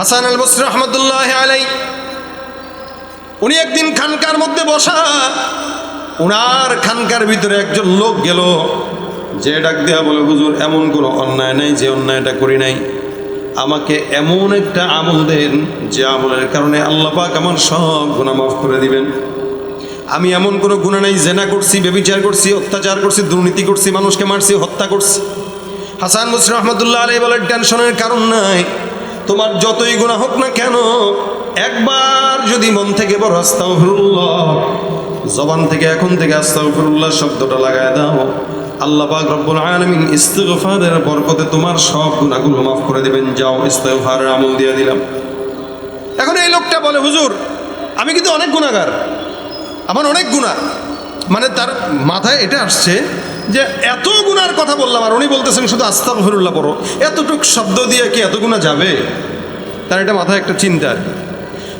হাসান আল বসর রহমতুল্লাহ আলাই উনি একদিন খানকার মধ্যে বসা, উনার খানকার ভিতরে একজন লোক গেল। যে ডাক দেয়া বলে, হুজুর, এমন কোনো অন্যায় নাই, যে অন্যায়টা করি নাই। আমাকে এমন একটা আমল দেন যে আমলের কারণে আল্লাহ পাক আমার সব গুণা মাফ করে দিবেন। আমি এমন কোনো গুণা নাই, জেনা করছি বেবিচার করছি, অত্যাচার করছি, দুর্নীতি করছি, মানুষকে মারছি, হত্যা করছি। হাসান মুসির রহমতুল্লাহ আলাই বলে টেনশনের কারণ নাই। তোমার যতই গুণা হোক না কেন, একবার যদি মন থেকে বড় আস্তাগফিরুল্লাহ, জবান থেকে এখন থেকে আস্তাগফিরুল্লাহ শব্দটা লাগায় দাও। আল্লাহ পাক রব্বুল আলামিন ইস্তিগফারের বরকতে তোমার সব গুনাহগুলো মাফ করে দিবেন। যাও, ইস্তিগফারের আমল দিয়ে দিলাম। এখন এই লোকটা বলে, হুজুর, আমি কিন্তু অনেক গুণাগার আমার অনেক গুণা মানে তার মাথায় এটা আসছে যে এত গুণার কথা বললাম, আর উনি বলতেছেন শুধু আস্তা ফিরুল্লাহ পড়ো। এতটুক শব্দ দিয়ে কি এত গুণা যাবে? তার এটা মাথায় একটা চিন্তা আর কি।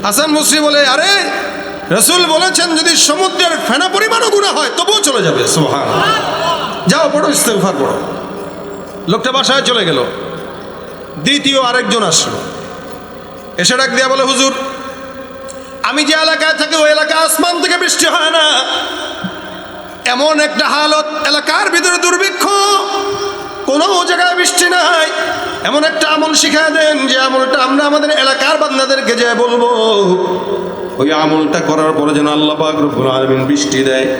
হাসান মুসরি বলে, আরে, রসুল বলেছেন যদি সমুদ্রের ফেনা পরিমাণও গুণা হয়, তবুও চলে যাবে। সোহান যাও, পড়ো ইস্তেফার পড়ো। লোকটা বাসায় চলে গেল। দ্বিতীয় আরেকজন আসলো। এসে ডাক দিয়া বলে, হুজুর, আমি যে এলাকায় থাকি, ওই এলাকায় আসমান থেকে বৃষ্টি হয় না। এমন একটা হালত এলাকার ভিতরে দুর্ভিক্ষ। কোনো জায়গায় বৃষ্টি নাই। এমন একটা আমল শিখায় দেন যে আমলটা আমরা আমাদের এলাকার বান্দাদেরকে যে বলব। ওই আমলটা করার পরে যেন আল্লাহ রব্বুল আলামিন বৃষ্টি দেয়।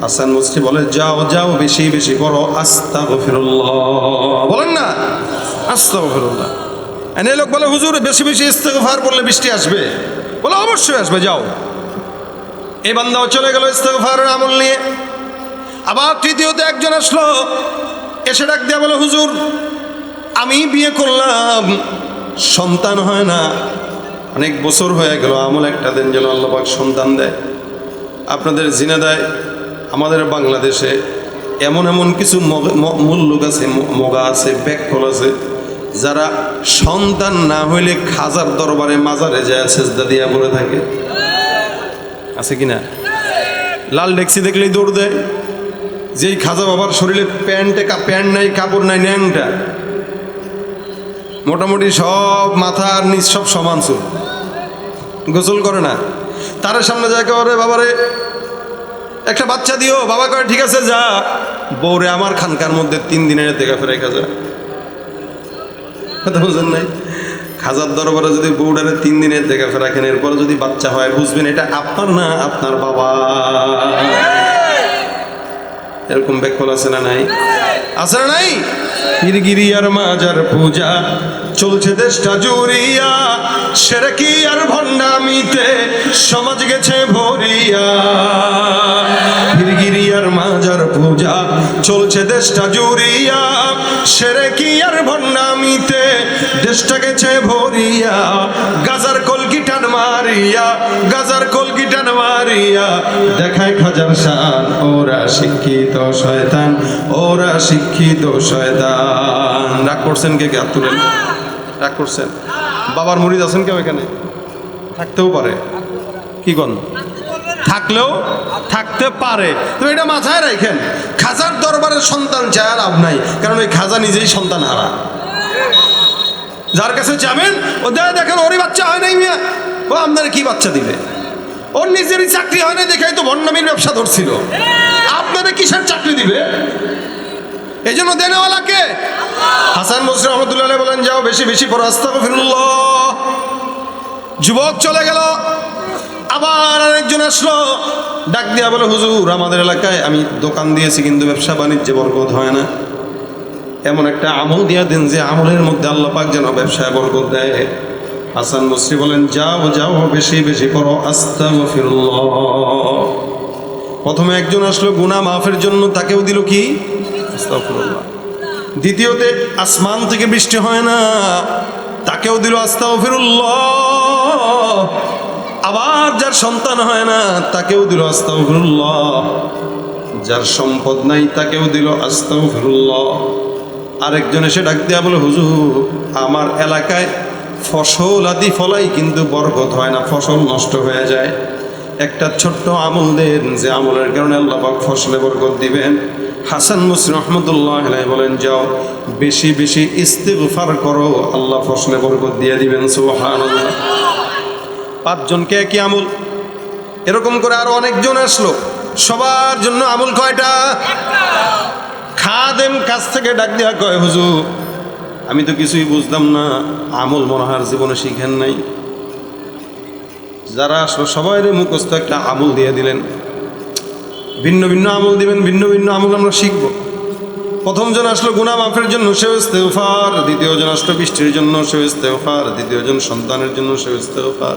আসান মুসরি বলে, যাও যাও, বেশি বেশি করো। আস্তাগফিরুল্লাহ। বলেন না? আস্তাগফিরুল্লাহ। এনে লোক বলে, হুজুর, বেশি বেশি ইস্তেগফার করলে বৃষ্টি আসবে? বলে, অবশ্যই আসবে, যাও। এই বান্দাও চলে গেল ইস্তেগফারের আমল নিয়ে। আবার তৃতীয়তে একজন আসলো, এসে ডাক দিয়া বলে, হুজুর, আমি বিয়ে করলাম, সন্তান হয় না। অনেক বছর হয়ে গেল, আমল একটা দিন যেন আল্লাহ পাক সন্তান দেয়। আপনাদের জিনে জিনাদায়, আমাদের বাংলাদেশে এমন এমন কিছু মগ- মূল লোক আছে মগা আছে ব্যাককল আছে, যারা সন্তান না হইলে খাজার দরবারে মাজারে যায়, সেজদা দিয়া পড়ে থাকে। আছে কি না লাল ডেক্সি দেখলেই দৌড় দেয়। যেই খাজা বাবার শরীরে প্যান্টে প্যান্ট নাই, কাপড় নাই, ন্যাংটা। মোটামুটি সব মাথা আর নিচ সব সমান চুল। গোসল করে না। তার সামনে যায় করে বাবারে, একটা বাচ্চা দিও। বাবা কয়, ঠিক আছে, যা। বউরে আমার খানকার মধ্যে তিন দিনের দেখা ফেরাই খাজা কথা বুঝেন নাই? খাজার দরবারে যদি বউডারে তিন দিনের দেখা ফেরাকেন এরপরে যদি বাচ্চা হয়, বুঝবেন এটা আপনার না, আপনার বাবা। এরকম ব্যাকল আছে না নাই? আছে না নাই? পীরগিরি আর মাজার পূজা, চলছে দেশটা জুড়িয়া সেরেকি আর ভণ্ডামিতে সমাজ গেছে ভরিয়া? পীরগিরি আর মাজার পূজা, চলছে দেশটা জুড়িয়া সেরেকি আর ভণ্ডামিতে দেশটা গেছে ভরিয়া, গাজার কলকিটান মারিয়া, গাজার কলকিটান মারিয়া। দেখায় খাজার শান, ওরা শিক্ষিত শয়তান, ওরা শিক্ষিত শয়তান। রাগ করছেন কে কে? তুলেন। রাগ করছেন। বাবার মুড়িদ আছেন কেউ এখানে? থাকতেও পারে। কি কন? থাকলেও থাকতে পারে। তো এটা মাথায় রাখেন, খাজার দরবারের সন্তান চায় লাভ নাই। কারণ ওই খাজা নিজেই সন্তান হারা। যার কাছে যাবেন, ও দেয়, দেখেন, ওরই বাচ্চা হয় নাই মিয়া। ও আপনার কি বাচ্চা দিবে? ওর নিজেরই চাকরি হয় না দেখাই তো ভণ্ডামির ব্যবসা ধরছিল। আপনাদের কিসের চাকরি দিবে? এই জন্য দেনেওয়ালাকে। হাসান মসির রহমতুল্লাহ বলেন, যাও, বেশি বেশি পর যুবক চলে গেল। আবার আরেকজন আসলো। ডাক দিয়া বলে, হুজুর, আমাদের এলাকায় আমি দোকান দিয়েছি, কিন্তু ব্যবসা বাণিজ্যে বরকত হয় না। এমন একটা আমল দিয়া দেন যে আমলের মধ্যে আল্লাহ পাক যেন ব্যবসায় বরকত দেয়। হাসান মুসরি বলেন, যাও যাও, বেশি বেশি করো। আস্তাগফিরুল্লাহ। প্রথমে একজন আসলো গুনা মাফের জন্য তাকেও দিল কি? দ্বিতীয়তে, আসমান থেকে বৃষ্টি হয় না, তাকেও দিল আস্তাগফিরুল্লাহ। আবার যার সন্তান হয় না, তাকেও দিল আস্তাগফিরুল্লাহ। যার সম্পদ নাই, তাকেও দিল আস্তাগফিরুল্লাহ। আরেকজন এসে ডাক দিয়া বলে, হুজুর, আমার এলাকায় ফসল আদি ফলাই কিন্তু বরকত হয় না, ফসল নষ্ট হয়ে যায়। একটা ছোট্ট আমল দেন, যে আমলের কারণে আল্লাহ পাক ফসলে বরকত দিবেন। হাসান মুসলিম রহমতুল্লাহ বলেন, যাও, বেশি বেশি ইস্তেগফার করো, আল্লাহ ফসলে বরকত দিয়ে দিবেন, সুবহানাল্লাহ। পাঁচজনকে একই আমল। এরকম করে আরও অনেকজন আসলো। সবার জন্য আমল কয়টা? খাদেম কাছ থেকে ডাক দেওয়া কয়, হুজুর, আমি তো কিছুই বুঝতাম না। আমল মনোহার জীবনে শিখেন নাই। যারা সবাই মুখস্থ একটা আমল দিয়ে দিলেন। ভিন্ন ভিন্ন আমল দিবেন, ভিন্ন ভিন্ন আমল আমরা শিখব। প্রথম জন আসলো গুনা মাফের জন্য সেও ইস্তেগফার। দ্বিতীয় জন আসলো বৃষ্টির জন্য সেও ইস্তেগফার। দ্বিতীয় জন সন্তানের জন্য সেও ইস্তেগফার।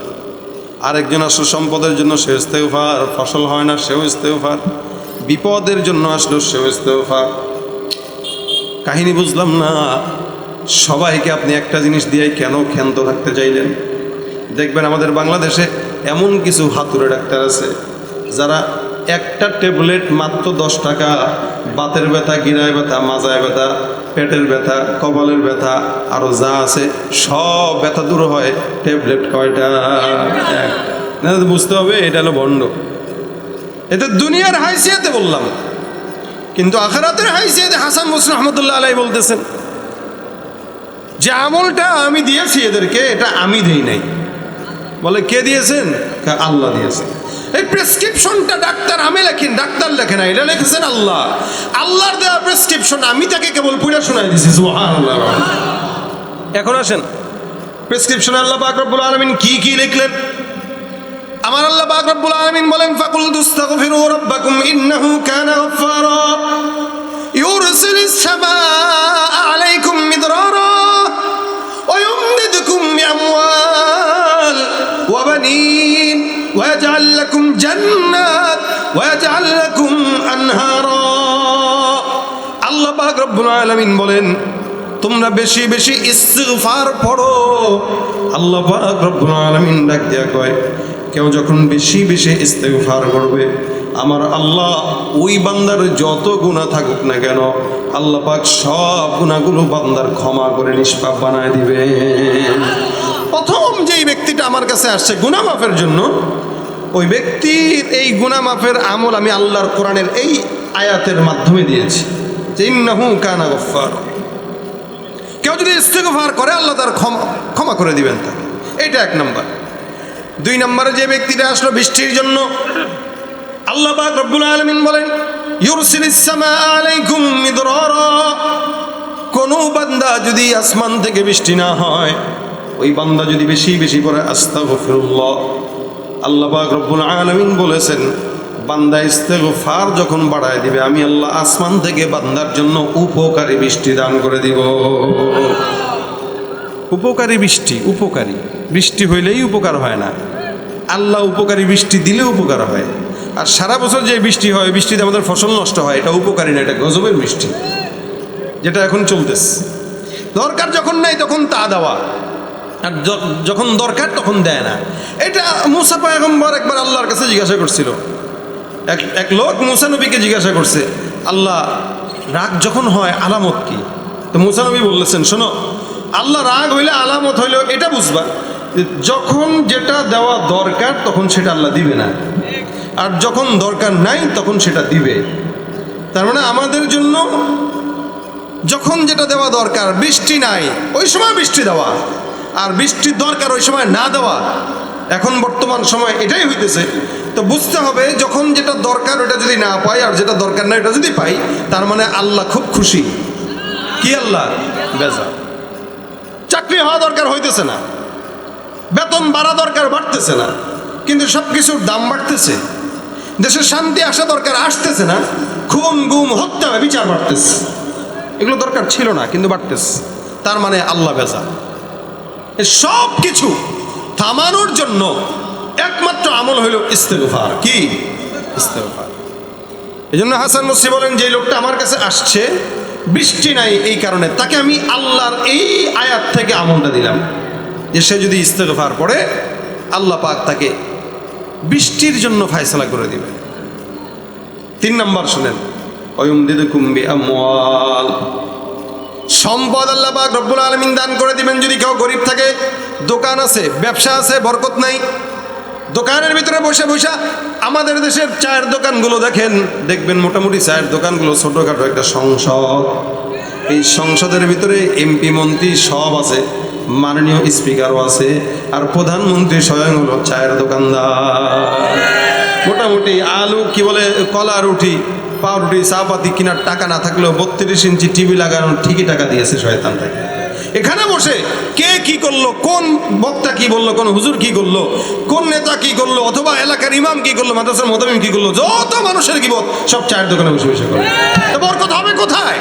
আরেকজন আসলো সম্পদের জন্য সেও ইস্তেগফার। ফসল হয় না, সেও ইস্তেগফার। বিপদের জন্য আসলো, সেও ইস্তেগফার। কাহিনী বুঝলাম না। সবাইকে আপনি একটা জিনিস দিয়ে কেন ক্ষান্ত রাখতে চাইলেন? দেখবেন আমাদের বাংলাদেশে এমন কিছু হাতুড়ে ডাক্তার আছে, যারা একটা ট্যাবলেট মাত্র দশ টাকা, বাতের ব্যথা, গিরায় ব্যথা, মাজায় ব্যথা, পেটের ব্যথা, কপালের ব্যথা আরও যা আছে, সব ব্যথা দূর হয় ট্যাবলেট কয়টা। না বুঝতে হবে, এটা হলো বন্ড। এতে দুনিয়ার হাইসিয়াতে বললাম। কিন্তু আখারাতের হাইসিয়াতে হাসান মুসলিম রহমতুল্লাহ আলাই বলতেছেন, যে আমলটা আমি দিয়েছি এদেরকে, এটা আমি দেই নাই। বলে কে দিয়েছেন? আল্লাহ দিয়েছেন। এই প্রেসক্রিপশনটা ডাক্তার আমি লেখেন, ডাক্তার লেখে না এটা লিখেছেন আল্লাহ। আল্লাহর দেওয়া প্রেসক্রিপশন, আমি তাকে কেবল পুরা শোনাই দিছি এখন আসেন। প্রেসক্রিপশন আল্লাহ পাক রব্বুল আলামিন কি কি লিখলেন? আমার আল্লাহ পাক রব্বুল আলামিন বলেন, ফাকুল দুস্তাগফিরু রাব্বাকুম ইন্নাহু কানা গাফফারা। ইউরসিলিস সামাআ আলাইকুম মিদরারা ওয়া ইউমদিদকুম বিআমওয়াল ওয়া বানিন ওয়া ইয়াজআল লাকুম জান্নাত ওয়া ইয়াজআল লাকুম আনহারা। আল্লাহ পাক রব্বুল আলামিন বলেন, তোমরা বেশি বেশি ইস্তিগফার পড়ো। আল্লাহ পাক রব্বুল আলামিন ডাক দিয়া কয় কেউ যখন বেশি বেশি ইস্তেগফার করবে, আমার আল্লাহ ওই বান্দার যত গুণা থাকুক না কেন, আল্লাহ পাক সব গুণাগুলো বান্দার ক্ষমা করে নিষ্পাপ বানায় দিবে। প্রথম যেই ব্যক্তিটা আমার কাছে আসছে গুণা মাফের জন্য, ওই ব্যক্তির এই গুণা মাফের আমল আমি আল্লাহর কোরআনের এই আয়াতের মাধ্যমে দিয়েছি। গফফার। কেউ যদি ইস্তেগফার করে, আল্লাহ তার ক্ষমা ক্ষমা করে দিবেন তাকে। এটা এক নম্বর। দুই নম্বরে যে ব্যক্তিটা আসলো বৃষ্টির জন্য, আল্লাহ পাক রব্বুল আলামিন বলেন কোন বান্দা যদি আসমান থেকে বৃষ্টি না হয়, ওই বান্দা যদি বেশি বেশি করে, আস্তাগফিরুল্লাহ। আল্লাহ পাক রব্বুল আলামিন বলেছেন, বান্দা ইস্তেগফার যখন বাড়ায় দিবে, আমি আল্লাহ আসমান থেকে বান্দার জন্য উপকারী বৃষ্টি দান করে দিব। উপকারী বৃষ্টি উপকারী। বৃষ্টি হইলেই উপকার হয় না। আল্লাহ উপকারী বৃষ্টি দিলে উপকার হয়। আর সারা বছর যে বৃষ্টি হয় বৃষ্টিতে আমাদের ফসল নষ্ট হয়। এটা উপকারী না, এটা গজবের বৃষ্টি। যেটা এখন চলতেছে। দরকার যখন নাই তখন তা দেওয়া। আর যখন দরকার তখন দেয় না। এটা মুসা পায়গম্বর একবার আল্লাহর কাছে জিজ্ঞাসা করছিল। এক এক লোক মুসা নবীকে জিজ্ঞাসা করছে, আল্লাহ, রাগ যখন হয় আলামত কি? তো মুসা নবী বললেছেন, শোনো আল্লাহ রাগ হইলে আলামত হইলে এটা বুঝবা যখন যেটা দেওয়া দরকার তখন সেটা আল্লাহ দিবে না। আর যখন দরকার নাই তখন সেটা দিবে। তার মানে আমাদের জন্য যখন যেটা দেওয়া দরকার বৃষ্টি নাই, ওই সময় বৃষ্টি দেওয়া। আর বৃষ্টির দরকার ওই সময় না দেওয়া। এখন বর্তমান সময় এটাই হইতেছে। তো বুঝতে হবে যখন যেটা দরকার ওটা যদি না পাই আর যেটা দরকার না এটা যদি পাই, তার মানে আল্লাহ খুব খুশি। কি আল্লাহ? বেজা হওয়া দরকার হইতেছে না। বেতন বাড়া দরকার বাড়তেছে না। কিন্তু সব কিছুর দাম বাড়তেছে। দেশে শান্তি আসা দরকার আসতেছে না। খুন, গুম, হত্যা, বিচার বাড়তেছে। এগুলো দরকার ছিল না, কিন্তু বাড়তেছে। তার মানে আল্লাহ বেজা সব কিছু থামানোর জন্য একমাত্র আমল হইল ইস্তেগফার। কি? ইস্তেগফার। এই জন্য হাসান নসি বলেন যে লোকটা আমার কাছে আসছে বৃষ্টি নাই এই কারণে। তাকে আমি আল্লাহর এই আয়াত থেকে আমলটা দিলাম। যে সে যদি ইস্তেগফার পড়ে, আল্লাহ পাক তাকে বৃষ্টির জন্য ফায়সালা করে দিবে। তিন নম্বর শুনেন সম্পদ আল্লাহ পাক রব্বুল আলমিন দান করে দিবেন। যদি কেউ গরিব থাকে, দোকান আছে, ব্যবসা আছে, বরকত নাই। দোকানের ভিতরে বসে বসে আমাদের দেশের চায়ের দোকানগুলো দেখেন। দেখবেন মোটামুটি চায়ের দোকানগুলো ছোটোখাটো একটা সংসদ। এই সংসদের ভিতরে এমপি মন্ত্রী সব আছে, মাননীয় স্পিকারও আছে, আর প্রধানমন্ত্রী স্বয়ং হলো চায়ের দোকানদার। মোটামুটি আলু, কি বলে, কলা, রুটি, পাউরুটি, চাপাতি কেনার টাকা না থাকলেও বত্রিশ ইঞ্চি টিভি লাগানোর ঠিকই টাকা দিয়েছে শয়তানটাকে এখানে বসে কে কি করল, কোন বক্তা কি বলল, কোন হুজুর কি করল, কোন নেতা কি করল, অথবা এলাকার ইমাম কি করল, মাদ্রাসার মোতামিম কি করল, যত মানুষের কি সব চায়ের দোকানে বসে বসে করে। তো বরকত হবে কোথায়?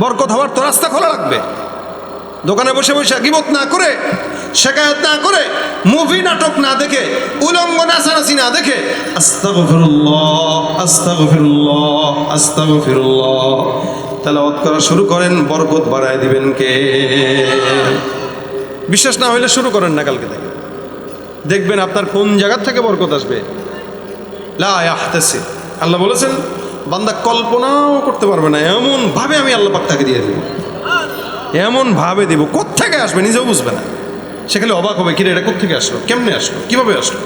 বরকত হওয়ার তো রাস্তা খোলা রাখবে দোকানে বসে বসে গিবত না করে, শেখায়ত না করে, মুভি নাটক না দেখে, উলঙ্গ নাচানাচি না দেখে, আস্তাগফিরুল্লাহ আস্তাগফিরুল্লাহ আস্তাগফিরুল্লাহ। তেলাওয়াত করা শুরু করেন, বরকত বাড়ায় দিবেন কে? বিশ্বাস না হইলে শুরু করেন না কালকে থেকে। দেখবেন আপনার কোন জায়গার থেকে বরকত আসবে? আল্লাহ বলেছেন, বান্দা কল্পনাও করতে পারবে না এমন ভাবে আমি আল্লাহ পাক তাকে দিয়ে দেবো। এমন ভাবে দিব, কোত্থেকে আসবে নিজেও বুঝবে না। সেখানে অবাক হবে, কিরে, এটা কোত্থেকে আসলো? কেমনে আসলো? কীভাবে আসলো?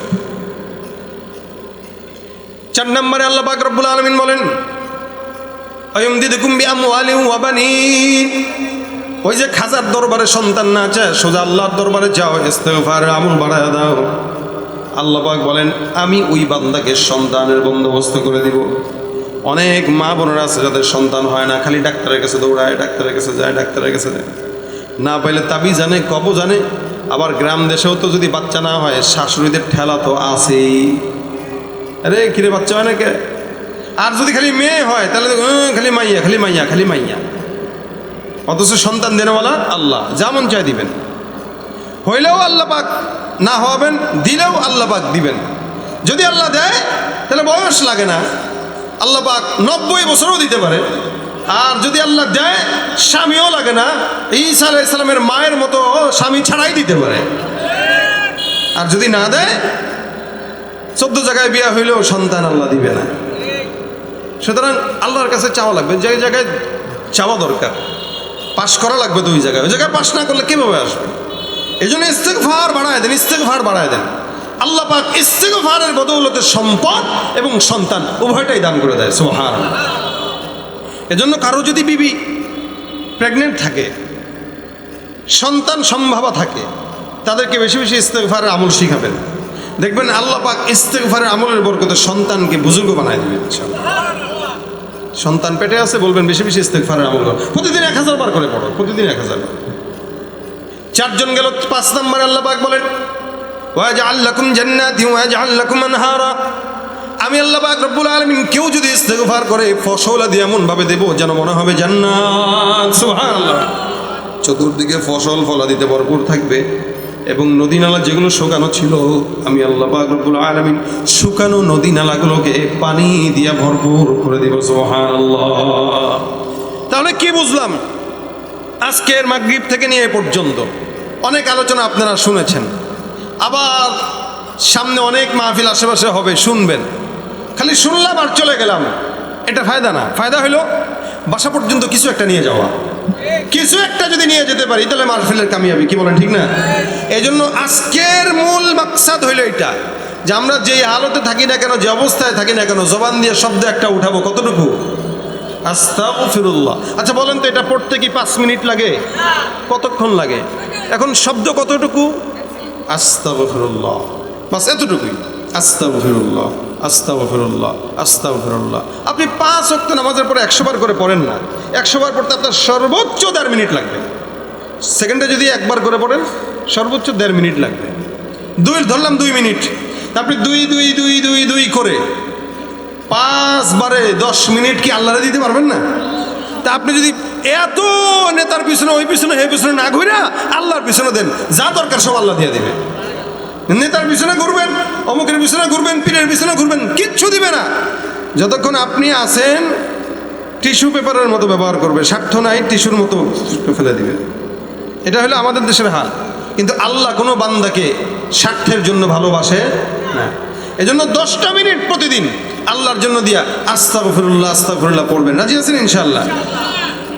চার নম্বরে আল্লাহ পাক রব্বুল আলমিন বলেন অয়মদিদুকুম বিআমওয়ালিন ওয়া বানিন ওই যে খাজার দরবারে সন্তান না আছে, সোজা আল্লাহর দরবারে যাও, ইস্তেগফার, আমল বাড়ায় দাও। আল্লাহ পাক বলেন, আমি ওই বান্দাকে সন্তানের বন্দোবস্ত করে দিব। অনেক মা বোনেরা আছে যাদের সন্তান হয় না, খালি ডাক্তারের কাছে দৌড়ায়, ডাক্তারের কাছে যায়, ডাক্তারের কাছে যায়। না পাইলে তাবি জানে কব জানে, আবার গ্রাম দেশেও তো যদি বাচ্চা না হয়, শাশুড়িদের ঠেলা তো আছেই। আরে, কিরে বাচ্চা হয় না কে? আর যদি খালি মেয়ে হয়, তাহলে খালি মাইয়া খালি মাইয়া খালি মাইয়া। অথচ সন্তান দেনওয়ালা আল্লাহ যেমন চাই দিবেন। হইলেও আল্লাহ পাক না হবেন দিলেও আল্লাহ পাক দিবেন। যদি আল্লাহ দেয়, তাহলে বয়স লাগে না। আল্লাহ পাক নব্বই বছরও দিতে পারে। আর যদি আল্লাহ দেয়, স্বামীও লাগে না। ঈসা আলাহ ইসলামের মায়ের মতো স্বামী ছাড়াই দিতে পারে। আর যদি না দেয়, চোদ্দ জায়গায় বিয়া হইলেও সন্তান আল্লাহ দিবে না। সুতরাং আল্লাহর কাছে চাওয়া লাগবে, যে জায়গায় চাওয়া দরকার, পাশ করা লাগবে তো ওই জায়গায়। ওই জায়গায় পাশ না করলে কীভাবে আসবে? এই জন্য ইস্তেকফার বাড়ায় দেন ইস্তেকফার বাড়ায় দেন। আল্লাহ পাক ইস্তেকফারের বদৌলতে সম্পদ এবং সন্তান উভয়টাই দান করে দেয় সোহান এজন্য কারও যদি বিবি প্রেগনেন্ট থাকে, সন্তান সম্ভাবা থাকে, তাদেরকে বেশি বেশি ইস্তেকফারের আমল শিখাবেন। দেখবেন আল্লাহ পাক ইস্তেকফারের আমলের বরকতে সন্তানকে বুজুর্গ বানায় দেবেন, ইনশাআল্লাহ। সন্তান পেটে আছে, বলবেন, বেশি বেশি ইস্তেকফারের আমল করো। প্রতিদিন এক হাজার বার করে পড়ো, প্রতিদিন এক হাজার বার। চারজন গেল, পাঁচ নম্বর আল্লাহ পাক বলেন আমি আল্লাহ কেউ যদি করে, ফসল যেন মনে হবে চতুর্দিকে ফসল ফলা দিতে ভরপুর থাকবে। এবং নদী নালা যেগুলো শুকানো ছিল, আমি আল্লাহ পাক রব্বুল আলামিন শুকানো নদী নালাগুলোকে পানি দিয়ে ভরপুর করে দিব, সুবহানাল্লাহ। তাহলে কি বুঝলাম? আজকের মাগরিব থেকে নিয়ে এ পর্যন্ত অনেক আলোচনা আপনারা শুনেছেন। আবার সামনে অনেক মাহফিল আশেপাশে হবে, শুনবেন। খালি শুনলাম আর চলে গেলাম। এটা ফায়দা না। ফায়দা হলো বাসা পর্যন্ত কিছু একটা নিয়ে যাওয়া। কিছু একটা যদি নিয়ে যেতে পারি, তাহলে মাহফিলের কামিয়াবি, কি বলেন, ঠিক না? এই জন্য আজকের মূল মাকসাদ হইল এটা যে আমরা যে হালতে থাকি না কেন, যে অবস্থায় থাকি না কেন, জবান দিয়ে শব্দ একটা উঠাবো, কতটুকু? আস্তাগফিরুল্লাহ। আচ্ছা বলেন তো, এটা পড়তে কি পাঁচ মিনিট লাগে? কতক্ষণ লাগে? এখন শব্দ কতটুকু? আস্তাগফিরুল্লাহ। বাস এতটুকুই। আস্তাগফিরুল্লাহ আস্তাগফিরুল্লাহ। আস্তাগফিরুল্লাহ আপনি পাঁচ অক্ট নামাজের পরে একশো বার করে পড়েন না। একশো বার পড়তে আপনার সর্বোচ্চ দেড় মিনিট লাগবে। সেকেন্ডে যদি একবার করে পড়েন, সর্বোচ্চ দেড় মিনিট লাগবে। দুই, ধরলাম দুই মিনিট। আপনি দুই দুই দুই দুই দুই করে পাঁচবারে দশ মিনিট কি আল্লাহরে দিতে পারবেন না? তা আপনি যদি এত নেতার পিছনে, ওই পিছনে এই পিছনে না ঘুরে আল্লাহর পিছনে দেন, যা দরকার সব আল্লাহ দিয়ে দিবে। নেতার পিছনে ঘুরবেন, অমুকের পিছনে ঘুরবেন, পীরের পিছনে ঘুরবেন, কিচ্ছু দিবে না। যতক্ষণ আপনি আছেন, টিস্যু পেপারের মতো ব্যবহার করবে, স্বার্থ নাই, টিস্যুর মতো ফেলে দিবে। এটা হলো আমাদের দেশের হাল। কিন্তু আল্লাহ কোনো বান্দাকে স্বার্থের জন্য ভালোবাসে না। এজন্য দশটা মিনিট প্রতিদিন আল্লাহর জন্য দিয়া আস্তা ফিরুল্লাহ আস্তা ফিরুল্লাহ পড়বেন। রাজি আছেন ইনশাল্লাহ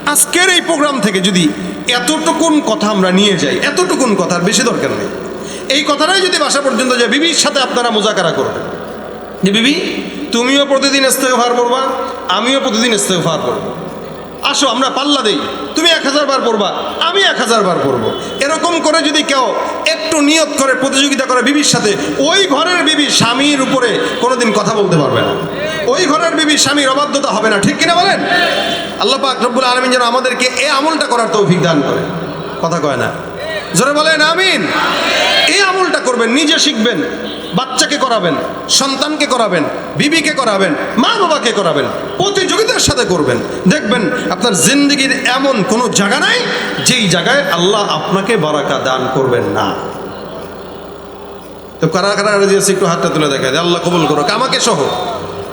আজকের এই প্রোগ্রাম থেকে যদি এতটুকুন কথা আমরা নিয়ে যাই, এতটুকুন কথার বেশি দরকার নেই। এই কথাটাই যদি বাসা পর্যন্ত যায়, বিবির সাথে আপনারা মোজাকারা করবেন। যে বিবি, তুমিও প্রতিদিন ইস্তেগফার পড়বা, আমিও প্রতিদিন ইস্তেগফার পড়ব। আসো, আমরা পাল্লা দেই, তুমি এক হাজার বার পড়বা, আমি এক হাজার বার পড়ব। এরকম করে যদি কেউ একটু নিয়ত করে, প্রতিযোগিতা করে বিবির সাথে, ওই ঘরের বিবি স্বামীর উপরে কোনোদিন কথা বলতে পারবে না। ওই ঘরের বিবি স্বামীর অবাধ্যতা হবে না, ঠিক কিনা বলেন? আল্লাহ পাক রব্বুল আলমিন যেন আমাদেরকে এ আমলটা করার তৌফিক দান করে। কথা কয় না। জোরে বলেন, আমিন। এই আমলটা করবেন, নিজে শিখবেন, বাচ্চাকে করাবেন, সন্তানকে করাবেন, বিবিকে করাবেন মা বাবাকে করাবেন প্রতিযোগিতার সাথে করবেন। দেখবেন আপনার জিন্দগির এমন কোনো জায়গা নাই যেই জায়গায় আল্লাহ আপনাকে বারাকা দান করবেন না। তো কারা কারা রাজি একটু হাতটা তুলে দেখা যায় আল্লাহ কবুল করো আমাকে সহ।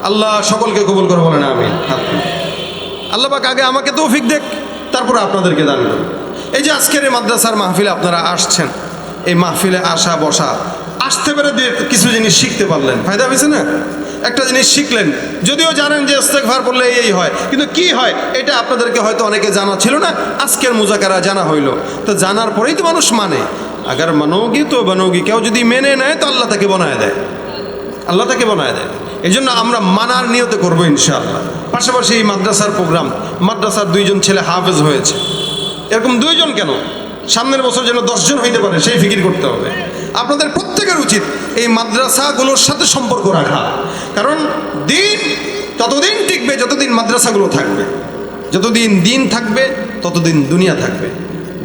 আল্লাহ সকলকে কবুল করো বলেন আমি হাত আল্লাহ পাক আগে আমাকে তৌফিক দেখ, তারপরে আপনাদেরকে দান করুন এই যে আজকের এই মাদ্রাসার মাহফিলে আপনারা আসছেন, এই মাহফিলে আসা বসা, আসতে পেরে কিছু জিনিস শিখতে পারলেন। ফায়দা হয়েছে না? একটা জিনিস শিখলেন। যদিও জানেন যে ইস্তেগফার পড়লে এই হয়, কিন্তু কি হয় এটা আপনাদেরকে হয়তো অনেকে জানা ছিল না, আজকের মুজাকারা জানা হইল। তো জানার পরেই তো মানুষ মানে। আগার মানোগি তো বানোগি, কেউ যদি মেনে নেয় তো আল্লাহ তাকে বনায় দেয়। আল্লাহ তাকে বানায় দেয়। এই জন্য আমরা মানার নিয়তে করব ইনশাআল্লাহ। পাশাপাশি এই মাদ্রাসার প্রোগ্রাম, মাদ্রাসার দুইজন ছেলে হাফেজ হয়েছে। এরকম দুইজন কেন? সামনের বছর যেন দশজন হইতে পারে, সেই ফিকির করতে হবে। আপনাদের প্রত্যেকের উচিত এই মাদ্রাসাগুলোর সাথে সম্পর্ক রাখা। কারণ দিন ততদিন টিকবে, যতদিন মাদ্রাসাগুলো থাকবে, যতদিন দিন থাকবে, ততদিন দুনিয়া থাকবে।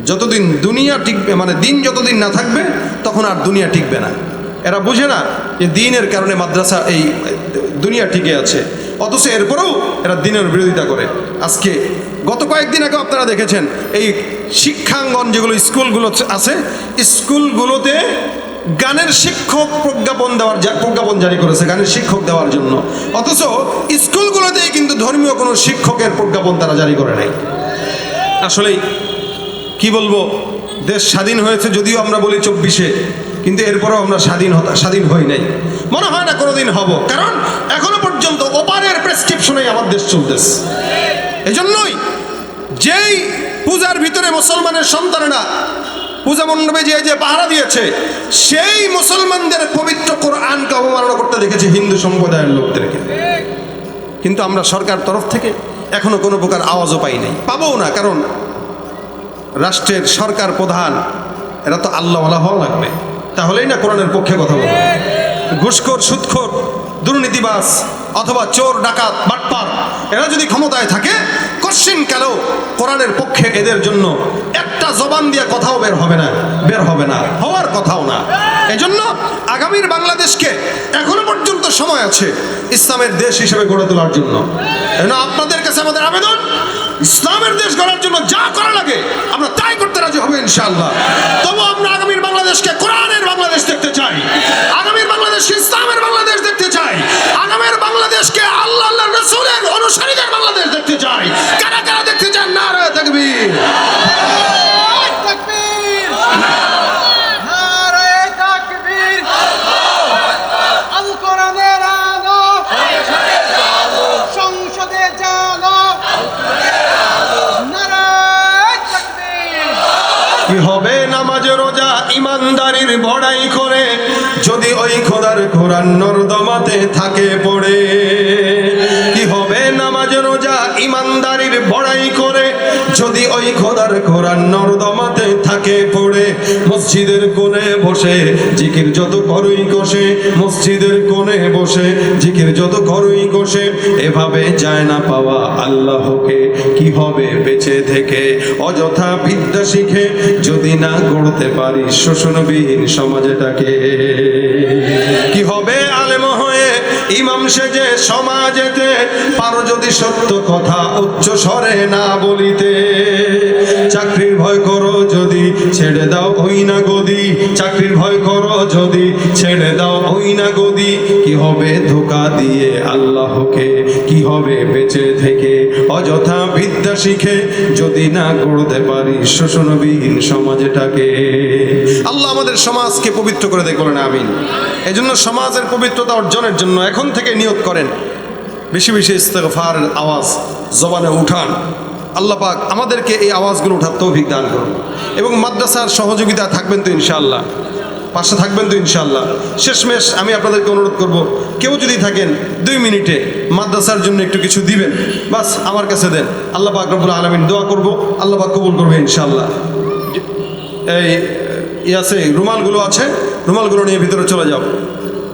যতদিন দুনিয়া টিকবে মানে দিন যতদিন না থাকবে, তখন আর দুনিয়া টিকবে না। এরা বুঝে না যে দিনের কারণে মাদ্রাসা এই দুনিয়া টিকে আছে। অথচ এরপরেও এরা দিনের বিরোধিতা করে। আজকে গত কয়েকদিন আগে আপনারা দেখেছেন, এই শিক্ষাঙ্গন যেগুলো স্কুলগুলো আছে, স্কুলগুলোতে গানের শিক্ষক প্রজ্ঞাপন দেওয়ার প্রজ্ঞাপন জারি করেছে গানের শিক্ষক দেওয়ার জন্য। অথচ স্কুলগুলোতেই কিন্তু ধর্মীয় কোনো শিক্ষকের প্রজ্ঞাপন তারা জারি করে নাই। আসলেই, কি বলব, দেশ স্বাধীন হয়েছে যদিও আমরা বলি চব্বিশে, কিন্তু এরপরেও আমরা স্বাধীন হতা, স্বাধীন হই নাই। মনে হয় না কোনোদিন হব, কারণ এখনও পর্যন্ত ওপারের প্রেসক্রিপশনেই আমার দেশ চলতেছে। এজন্যই যেই পূজার ভিতরে মুসলমানের সন্তানেরা পূজা মণ্ডপে যে যে পাহারা দিয়েছে, সেই মুসলমানদের পবিত্র কোরআনকে অবমাননা করতে দেখেছি হিন্দু সম্প্রদায়ের লোকদেরকে। কিন্তু আমরা সরকার তরফ থেকে এখনও কোনো প্রকার আওয়াজও পাই নাই। পাবও না, কারণ রাষ্ট্রের সরকার প্রধান, এরা তো আল্লাহওয়ালা হওয়া লাগবে। তাহলেই না কোরআনের পক্ষে কথা বলবে। ঘুষখোর, সুদখোর দুর্নীতিবাস অথবা চোর, ডাকাত, বাটপার এরা যদি ক্ষমতায় থাকে, কশ্চিন কালেও কোরআনের পক্ষে এদের জন্য একটা জবান দিয়ে কথাও বের হবে না, বের হবে না, হওয়ার কথাও না। এজন্য আগামীর বাংলাদেশকে এখনও পর্যন্ত সময় আছে ইসলামের দেশ হিসেবে গড়ে তোলার জন্য। আপনাদের কাছে আমাদের আবেদন ইসলামের দেশ গড়ার জন্য যা করা লাগে, আমরা তাই করতে রাজি হবে ইনশাআল্লাহ। তবু আমরা আগামীর বাংলাদেশকে কোরআনের বাংলাদেশ দেখতে চাই, আগামীর বাংলাদেশ ইসলামের বাংলাদেশ দেখতে চাই, আগামীর বাংলাদেশকে আল্লাহ আল্লাহ রসুলের অনুসারীদের বাংলাদেশ দেখতে চাই। কারা কারা দেখতে চান? না রে রোজা ইমানদারির বড়াই করে যদি ওই খোদার কোরআন নর্দমাতে থাকে পড়ে, কি হবে নামাজ, রোজা, ইমানদারির বড়াই করে যদি ওই খোদার কোরআন পড়ে মসজিদের কোণে বসে, জিকির যত করই কষে, মসজিদের কোণে বসে, জিকির যত করই কষে, এভাবে যায় না পাওয়া আল্লাহকে। কি হবে বেঁচে থেকে? অযথা বিদ্যা শিখে যদি না গড়তে পারি শোষণবিহীন সমাজটাকে। কি হবে ইমাম সেজে সমাজেতে পারো যদি সত্য কথা উচ্চ স্বরে না বলিতে। চাকরির ভয় করো যদি ছেড়ে দাও ওই না গদি। চাকরির ভয় করো যদি ছেড়ে দাও ওই না গদি। কি হবে ধোকা দিয়ে আল্লাহকে? কি হবে বেঁচে থেকে? অযথা বিদ্যা শিখে যদি না করতে পারি শোষণবিহীন সমাজটাকে। আল্লাহ আমাদের সমাজকে পবিত্র করে দেখ বলেন আমিন। এজন্য সমাজের পবিত্রতা অর্জনের জন্য এখন থেকে নিয়োগ করেন। বেশি বেশি ইস্তেগফার আওয়াজ জবানে উঠান। আল্লাহ পাক আমাদেরকে এই আওয়াজগুলো উঠার তৌফিক দান করুন। এবং মাদ্রাসার সহযোগিতা থাকবেন তো ইনশাআল্লাহ। পাশে থাকবেন তো ইনশাল্লাহ শেষমেশ আমি আপনাদেরকে অনুরোধ করব, কেউ যদি থাকেন দুই মিনিটে মাদ্রাসার জন্য একটু কিছু দিবেন, বাস আমার কাছে দেন। আল্লাহ পাক রব্বুল আলমিন দোয়া করব, আল্লাহ পাক কবুল করবে ইনশাল্লাহ এই ই আছে, রুমালগুলো আছে, রুমালগুলো নিয়ে ভিতরে চলে যাও।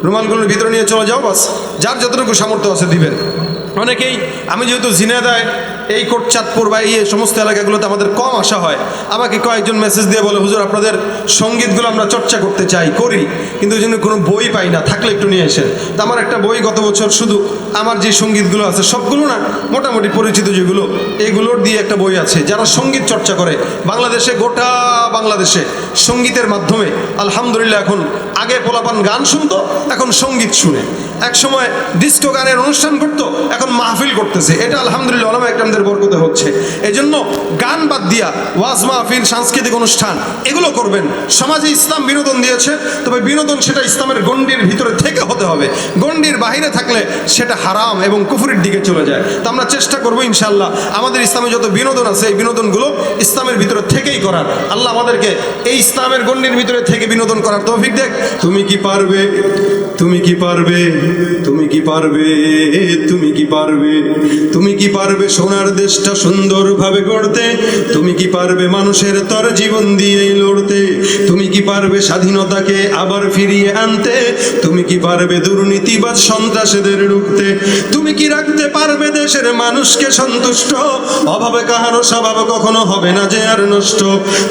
রুমালগুলোর ভিতরে নিয়ে চলে যাও, বাস যার যতটুকু সামর্থ্য আছে দিবেন। অনেকেই, আমি যেহেতু ঝিনাইদায় এই কোটচাঁদপুর বা এই সমস্ত এলাকাগুলোতে আমাদের কম আসা হয় আমাকে কয়েকজন মেসেজ দিয়ে বলে, হুজুর, আপনাদের সঙ্গীতগুলো আমরা চর্চা করতে চাই, করি, কিন্তু ওই জন্য কোনো বই পাই না, থাকলে একটু নিয়ে এসেন তা আমার একটা বই গত বছর শুধু আমার যে সঙ্গীতগুলো আছে, সবগুলো না মোটামুটি পরিচিত যেগুলো, এগুলোর দিয়ে একটা বই আছে, যারা সংগীত চর্চা করে, বাংলাদেশে, গোটা বাংলাদেশে সঙ্গীতের মাধ্যমে, আলহামদুলিল্লাহ, এখন আগে পোলাপান গান শুনতো, এখন সংগীত শুনে। এক সময় ডিস্কো গানের অনুষ্ঠান করতো, এখন মাহফিল করতেছে। এটা আলহামদুলিল্লাহ ওলামা একরামদের বরকতে হচ্ছে। এই জন্য গান বাদ দিয়া ওয়াজ মাহফিল, সাংস্কৃতিক অনুষ্ঠান, এগুলো করবেন। সমাজে ইসলাম বিনোদন দিয়েছে, তবে বিনোদন সেটা ইসলামের গণ্ডির ভিতরে থেকে হতে হবে। গণ্ডির বাহিরে থাকলে সেটা হারাম এবং কুফুরির দিকে চলে যায়। তো আমরা চেষ্টা করব ইনশাল্লাহ আমাদের ইসলামে যত বিনোদন আছে, এই বিনোদনগুলো ইসলামের ভিতরে থেকেই করার। আল্লাহ আমাদেরকে এই ইসলামের গণ্ডির ভিতরে থেকে বিনোদন করার তৌফিক দেখ। তুমি কি পারবে? তুমি কি পারবে? তুমি কি পারবে? তুমি কি পারবে? তুমি কি পারবে সোনার দেশটা সুন্দরভাবে গড়তে? তুমি কি পারবে মানুষের তর জীবন দিয়ে লড়তে? তুমি কি পারবে স্বাধীনতাকে আবার ফিরিয়ে আনতে? তুমি কি পারবে দুর্নীতিবাদ সন্ত্রাসীদের রুখতে। তুমি কি রাখতে পারবে দেশের মানুষকে সন্তুষ্ট? অভাবে কাহারও স্বভাব কখনো হবে না যে আর নষ্ট।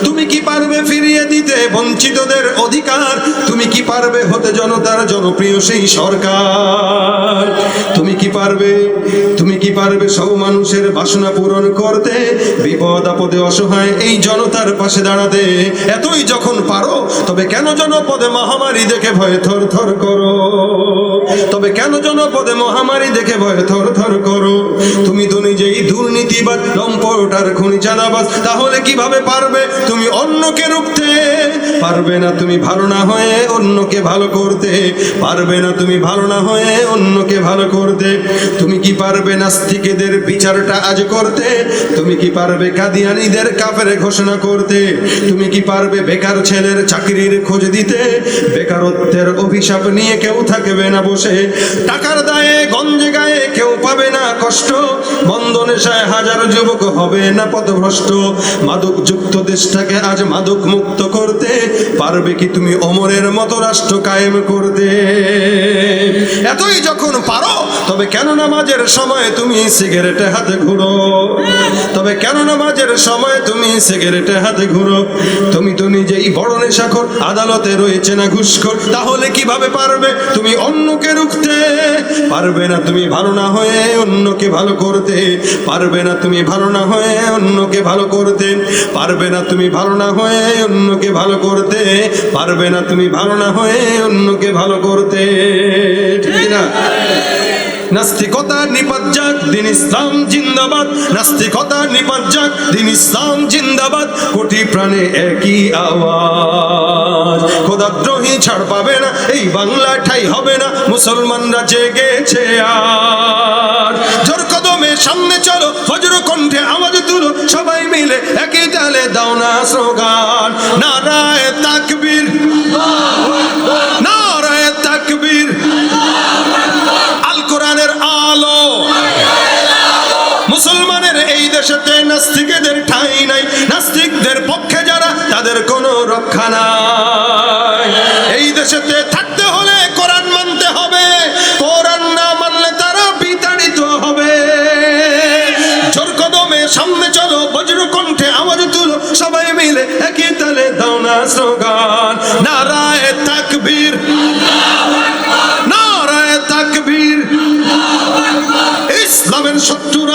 তুমি কি পারবে ফিরিয়ে দিতে বঞ্চিতদের অধিকার? তুমি কি পারবে হতে জনতার জনপ্রিয় সেই সরকার? তুমি কি পারবে? তুমি কি পারবে সব মানুষের বাসনা পূরণ করতে? বিপদ, আপদে, অসহায় এই জনতার পাশে দাঁড়াতে। এতই যখন পারো, তবে কেন জনপদে মহামারী দেখে ভয়ে থর থর করো? তবে কেন জনপদে মহামারী দেখে ভয়ে? থর থর করো। তুমি তো নিজেই দুর্নীতিবাদ লম্পটার খুনি চাঁদাবাজ তাহলে কীভাবে পারবে? তুমি অন্যকে রুখতে পারবে না তুমি ভালো না হয়ে অন্যকে ভালো করতে। পারবে না তুমি ভালো না হয়ে অন্যকে ভালো করতে। তুমি কি পারবে নাস্তিকেদের বিচারটা আজ করতে? তুমি কি পারবে কাদিয়ানিদের কাফের ঘোষণা করতে? তুমি কি পারবে বেকার ছেলের চাকরির খোঁজ দিতে? বেকারত্বের অভিশাপ নিয়ে কেউ থাকবে না বসে। টাকার দায়ে, গঞ্জে গায়ে কেউ পাবে না কষ্ট। বন্ধ নেশায় হাজার যুবক হবে না পথভ্রষ্ট মাদক যুক্ত দেশটাকে আজ মাদক মুক্ত করতে। পারবে কি তুমি অমরের মতো রাষ্ট্র কায়েম করতে? এতই যখন পারো, তবে কেন নামাজের সময় তুমি সিগারেটে হাতে ঘুরো? তবে কেন নামাজের সময় তুমি সিগারেটে হাতে ঘুরো? তুমি তো নিজেই বড় নেশাখোর, আদালতে রয়েছে না ঘুষখোর। তাহলে কীভাবে পারবে? তুমি অন্যকে রুখতে পারবে না তুমি ভালো না হয়ে অন্যকে ভালো করতে। পারবে না তুমি ভালো না হয়ে অন্যকে ভালো করতে। পারবে না তুমি ভালো না হয়ে অন্যকে ভালো করতে। পারবে না তুমি ভালো না হয়ে অন্যকে ভালো করতে। ঠিক না? নাস্তিকতা দিন ইসলাম জিন্দাবাদ। নাস্তিকতা দিন ইসলাম জিন্দাবাদ। কোটি প্রাণে একই আওয়াজ। খোদাদ্রোহী ছাড় পাবে না, এই বাংলা ঠাই হবে না, মুসলমানরা জেগেছে আর। জোর কদমে সামনে চলো, ফজর কণ্ঠে আওয়াজ তুলো, সবাই মিলে একই তালে দাও না স্লোগান। নারায় তালে দাও না স্লোগান। নারায় তাকবীর। নারায় তাকবীর। ইসলামের শত্রুরা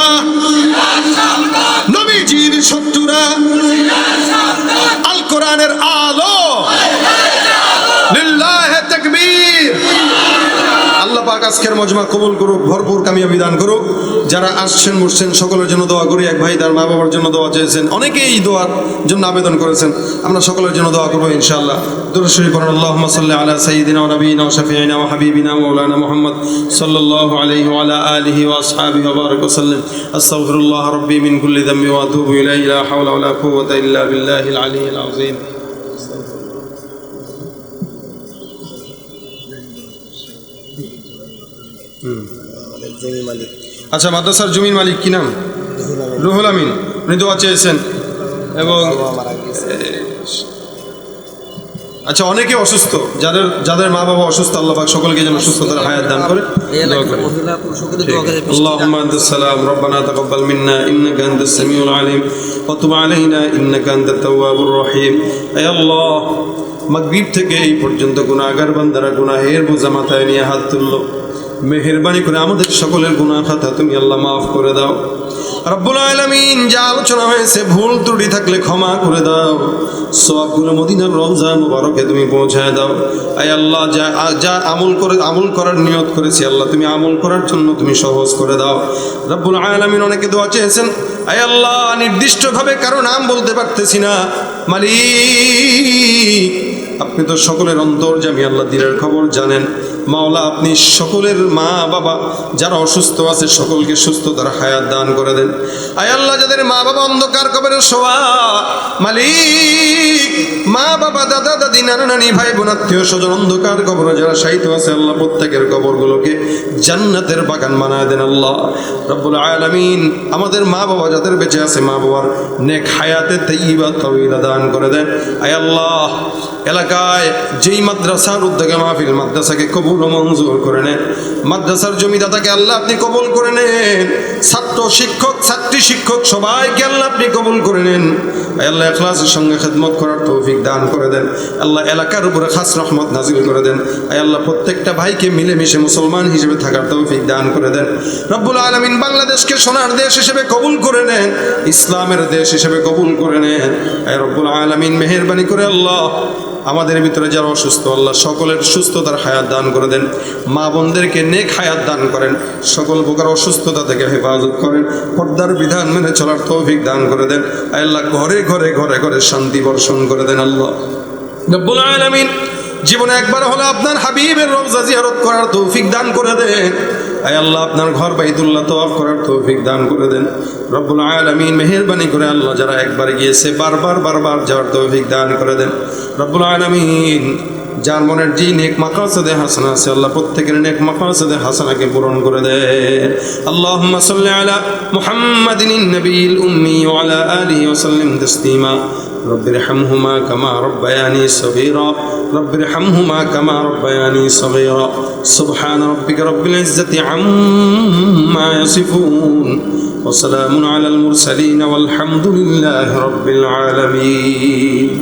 পাক আজকের মজমা কবুল করুক, ভরপুর কামিয়াবি দান করুক। যারা আসছেন, বসছেন, সকলের জন্য দোয়া করি। এক ভাই তার মা বাবার জন্য দোয়া চেয়েছেন। অনেকেই দোয়ার জন্য আবেদন করেছেন। আমরা সকলের জন্য দোয়া করব, ইনশাআল্লাহ। দুরুশ্বরী মাওলানা মুহাম্মদ জমি মালিক আচ্ছা মাদ্রাসার জমির মালিক কি নাম রুহুল আমিন উনি দোয়া চেয়েছেন এবং মারা গিয়েছে আচ্ছা অনেকে অসুস্থ যাদের যাদের মা বাবা অসুস্থ আল্লাহ পাক সকলকে যেন সুস্থতার হায়াত দান করে এই দোয়া এলাকার করি মহিলা পুরুষকে দোয়া করে اللهم انت السلام ربنا تقبل منا انك انت السميع العليم وتب علينا انك انت التواب الرحيم اي الله মাগরিব থেকে এই পর্যন্ত গুনাহগার বান্দারা গুনাহের বোঝা মাথায় নিয়ে হাত তুললো মেহেরবানি করে আমাদের সকলের গুনাহ খাতা তুমি আল্লাহ মাফ করে দাও। রব্বুল আলামিন যা আলোচনা হয়েছে ভুল ত্রুটি থাকলে ক্ষমা করে দাও। সবগুলো মদিনার রমজান মুবারকে তুমি পৌঁছায় দাও। আয় আল্লাহ, যা যা আমল করে, আমল করার নিয়ত করেছি আল্লাহ, তুমি আমল করার জন্য তুমি সহজ করে দাও। রব্বুল আলামিন অনেকে দোয়া চেয়েছেন, আয় আল্লাহ, নির্দিষ্টভাবে কারও নাম বলতে পারতেছি না। মালিক, আপনি তো সকলের অন্তর জামি আল্লাহ দিনের খবর জানেন। মাওলা, আপনি সকলের মা, বাবা যারা অসুস্থ আছে সকলকে সুস্থতার হায়াত দান করে দেন। আয় আল্লাহ, যাদের মা বাবা অন্ধকার কবরে শোয়া, মালিক, মা বাবা, দাদা, দাদি, নানা, নানি, ভাই, বোন, আত্মীয় স্বজন অন্ধকার কবরে যারা সাহিত্য আছে, আল্লাহ প্রত্যেকের কবরগুলোকে জান্নাতের বাগান বানায় দেন আল্লাহ। রব্বুল আলামিন আমাদের মা বাবা যাদের বেঁচে আছে, মা বাবার নেক হায়াতে তাইবা তবিলা দান করে দেন। আয় আল্লাহ, এলাকায় যেই মাদ্রাসার উদ্যোগে মাহফিল মাদ্রাসাকে কবুল ও মঞ্জুর করে নেন। মাদ্রাসার জমিদাতাকে আল্লাহ আপনি কবুল করে নেন। ছাত্র শিক্ষক, ছাত্রী শিক্ষক, সবাইকে আল্লাহ আপনি কবুল করে নেন। আল্লাহ এখলাসের সঙ্গে খেদমত করার তৌফিক দান করে দেন। আল্লাহ এলাকার উপরে খাস রহমত নাজিল করে দেন। আল্লাহ প্রত্যেকটা ভাইকে মিলেমিশে মুসলমান হিসেবে থাকার তৌফিক দান করে দেন। রব্বুল আলমিন বাংলাদেশকে সোনার দেশ হিসেবে কবুল করে নেন। ইসলামের দেশ হিসেবে কবুল করে নেন। রব্বুল আলমিন মেহরবানি করে আল্লাহ আমাদের ভিতরে যারা অসুস্থ, আল্লাহ সকলের সুস্থতার হায়াত দান করে দেন। মা বোনদেরকে নেক হায়াত দান করেন। সকল প্রকার অসুস্থতা থেকে হেফাজত করেন। পর্দার বিধান মেনে চলার তৌফিক দান করে দেন। আল্লাহ ঘরে ঘরে ঘরে ঘরে শান্তি বর্ষণ করে দেন আল্লাহ। জীবনে একবার হলে আপনার হাবিবের রোজা জিয়ারত করার তৌফিক দান করে দেন। আয় আল্লাহ, আপনার ঘর বাইতুল্লাহ তওয়াফ করার তৌফিক দান করে দেন। রব্বুল আলামিন মেহেরবানি করে আল্লাহ যারা একবার গিয়েছে, বারবার বারবার যাওয়ার তৌফিক দান করে দেন। রব্বুল আলামিন, যার মনের যে নেক মাকাসদে হাসানা আছে, আল্লাহ প্রত্যেকের নেক মাকাসদে হাসানাকে পূরণ করে দেয় আল্লাহুম্মা সাল্লি মুহাম্মাদিন নবীল উম্মি ওয়া আলা আলিহি ওয়া رب ارحمهما كما ربياني صغيرا. رب ارحمهما كما ربياني صغيرا. سبحان ربك رب العزة عما يصفون وسلام على المرسلين والحمد لله رب العالمين.